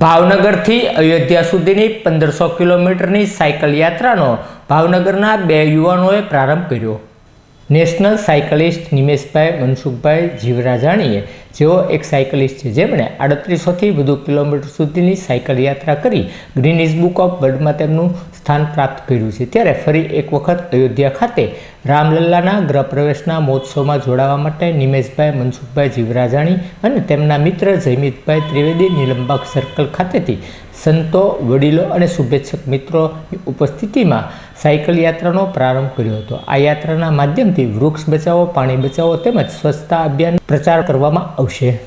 ભાવનગરથી અયોધ્યા સુધીની પંદરસો કિલોમીટરની સાયકલ યાત્રાનો ભાવનગરના બે યુવાનોએ પ્રારંભ કર્યો. નેશનલ સાયકલિસ્ટ નિમેશભાઈ મનસુખભાઈ જીવરાજાણીએ જેઓ એક સાયકલિસ્ટ છે. જેમણે આડત્રીસોથી વધુ કિલોમીટર સુધીની સાયકલ યાત્રા કરી ગ્રીનિઝ બુક ઓફ વર્લ્ડમાં તેમનું સ્થાન પ્રાપ્ત કર્યું છે. ત્યારે ફરી એક વખત અયોધ્યા ખાતે રામલલ્લાના ગૃહપ્રવેશના મહોત્સવમાં જોડાવા માટે નિમેશભાઈ, મનસુખભાઈ જીવરાજાણી અને તેમના મિત્ર જયમિતભાઈ ત્રિવેદી નિલંબક સર્કલ ખાતેથી સંતો, વડીલો અને શુભેચ્છક મિત્રોની ઉપસ્થિતિમાં સાયકલ યાત્રાનો પ્રારંભ કર્યો હતો. આ યાત્રાના માધ્યમથી વૃક્ષ બચાવો, પાણી બચાવો તેમજ સ્વચ્છતા અભિયાન પ્રચાર કરવામાં આવશે.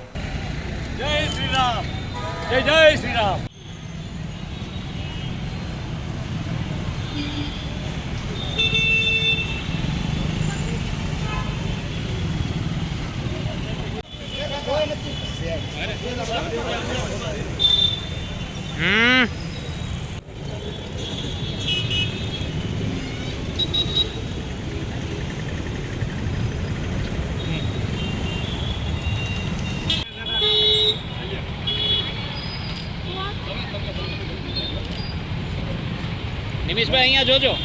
નિમિષભાઈ અહીંયા જોજો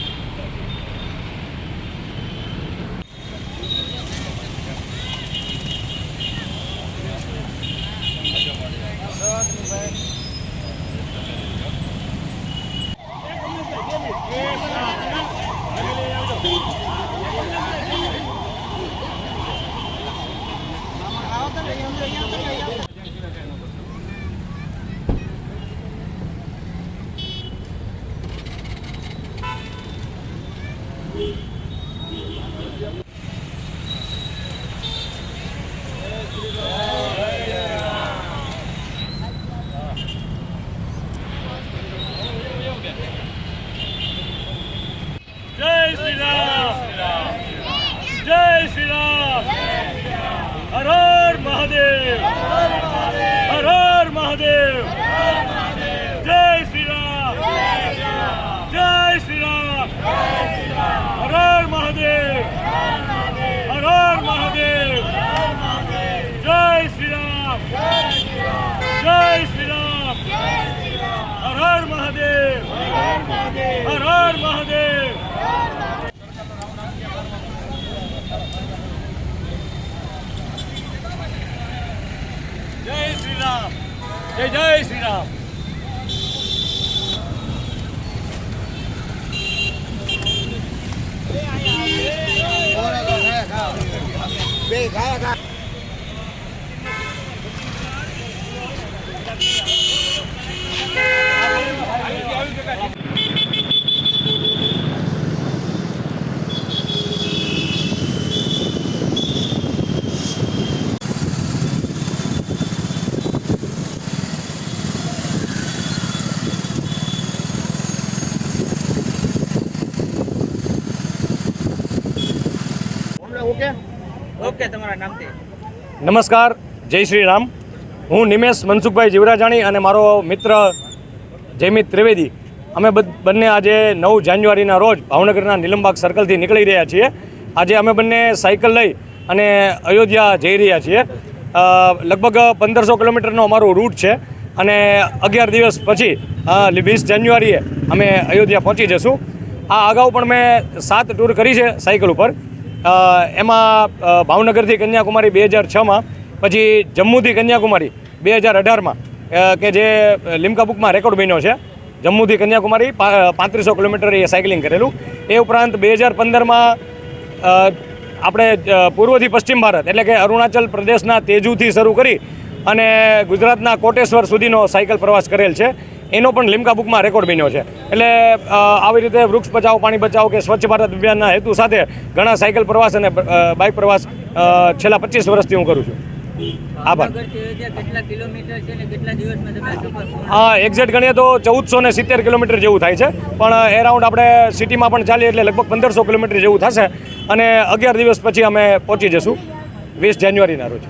જય શ્રી રામ જય શ્રી રામ હર હર મહાદેવ હર હર મહાદેવ જય શ્રી રામ જય શ્રી રામ હર હર મહાદેવ હર હર મહાદેવ જય શ્રી રામ જય શ્રી રામ હર હર મહાદેવ હર હર મહાદેવ જય શ્રી રામ જય જય શ્રી રામ તમારા નામથી. નમસ્કાર, જય શ્રી રામ. હું નિમેશ મનસુખભાઈ જીવરાજાણી અને મારો મિત્ર જયમિત ત્રિવેદી. અમે બંને આજે નવ જાન્યુઆરીના રોજ ભાવનગરના નીલમબાગ સર્કલથી નીકળી રહ્યા છીએ. આજે અમે બંને સાયકલ લઈ અને અયોધ્યા જઈ રહ્યા છીએ. લગભગ પંદરસો કિલોમીટરનો અમારો રૂટ છે અને અગિયાર દિવસ પછી વીસ જાન્યુઆરીએ અમે અયોધ્યા પહોંચી જશું. આ અગાઉ પણ મેં સાત ટૂર કરી છે સાયકલ ઉપર. એમાં ભાવનગરથી કન્યાકુમારી બે હજાર છમાં પછી જમ્મુથી કન્યાકુમારી બે હજાર અઢારમાં કે જે લિમ્કા બુકમાં રેકોર્ડ બન્યો છે, જમ્મુથી કન્યાકુમારી પાંત્રીસો કિલોમીટર એ સાયકલિંગ કરેલું. એ ઉપરાંત બે હજાર પંદરમાં આપણે પૂર્વથી પશ્ચિમ ભારત, એટલે કે અરુણાચલ પ્રદેશના તેજુથી શરૂ કરી અને ગુજરાતના કોટેશ્વર સુધીનો સાયકલ પ્રવાસ કરેલ છે. એનો પણ લીમકા બુકમાં રેકોર્ડ બન્યો છે. એટલે આવી રીતે વૃક્ષ બચાવો પાણી બચાવો કે સ્વચ્છ ભારત અભિયાનના હેતુ સાથે ઘણા સાયકલ પ્રવાસ અને બાઇક પ્રવાસ છેલ્લા પચીસ વર્ષથી હું કરું છું. આભાર. હા એક્ઝેક્ટ ગણીએ તો ચૌદસો ને સિત્તેર કિલોમીટર જેવું થાય છે. પણ એરાઉન્ડ આપણે સિટીમાં પણ ચાલીએ એટલે લગભગ પંદરસો કિલોમીટર જેવું થશે. અને અગિયાર દિવસ પછી અમે પહોંચી જશું. વીસ જાન્યુઆરીના રોજ.